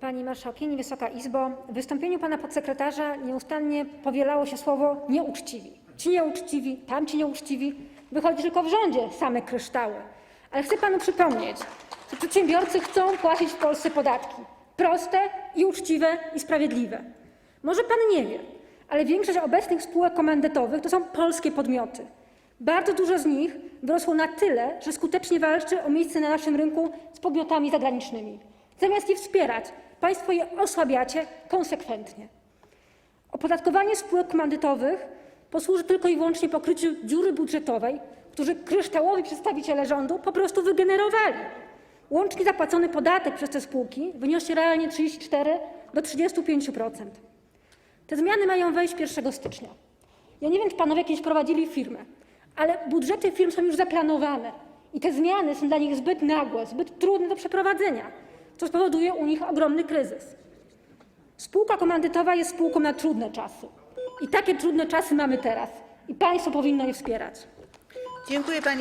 Pani Marszałkini, Wysoka Izbo! W wystąpieniu pana podsekretarza nieustannie powielało się słowo nieuczciwi. Ci nieuczciwi, tamci nieuczciwi. Wychodzi, tylko w rządzie same kryształy. Ale chcę panu przypomnieć, że przedsiębiorcy chcą płacić w Polsce podatki. Proste i uczciwe i sprawiedliwe. Może pan nie wie, ale większość obecnych spółek komandytowych to są polskie podmioty. Bardzo dużo z nich wyrosło na tyle, że skutecznie walczy o miejsce na naszym rynku z podmiotami zagranicznymi. Zamiast je wspierać, państwo je osłabiacie konsekwentnie. Opodatkowanie spółek komandytowych posłuży tylko i wyłącznie pokryciu dziury budżetowej, którzy kryształowi przedstawiciele rządu po prostu wygenerowali. Łącznie zapłacony podatek przez te spółki wyniesie realnie 34 do 35%. Te zmiany mają wejść 1 stycznia. Ja nie wiem, czy panowie kiedyś prowadzili firmę, ale budżety firm są już zaplanowane i te zmiany są dla nich zbyt nagłe, zbyt trudne do przeprowadzenia, co spowoduje u nich ogromny kryzys. Spółka komandytowa jest spółką na trudne czasy. I takie trudne czasy mamy teraz. I państwo powinno je wspierać. Dziękuję pani